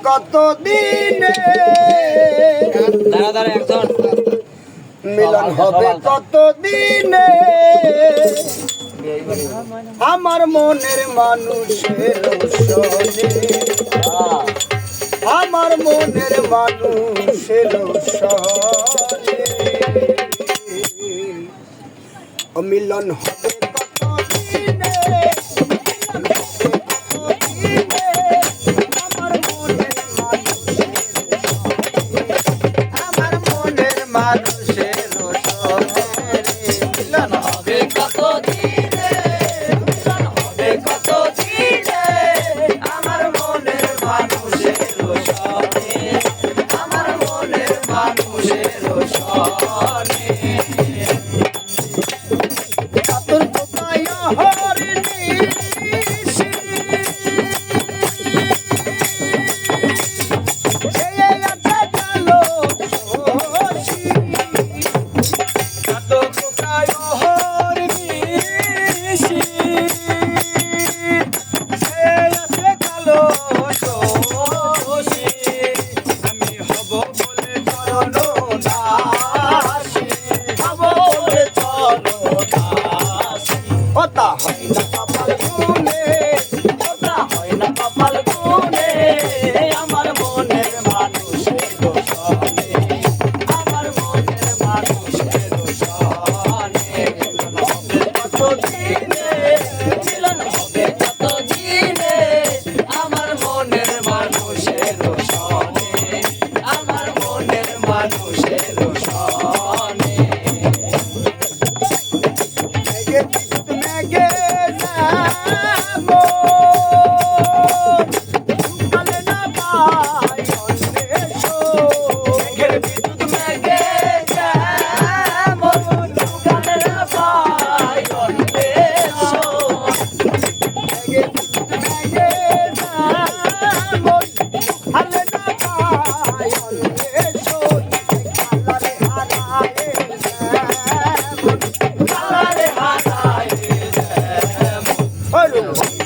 কতদিনে মিলন হবে কতদিনে? আমার মনের মানুষের আমার মনের মানুষের মিলন হবে মানুষের সনে মানুষের সনে মেঘে বিদ্যুৎ মেঘে না Show.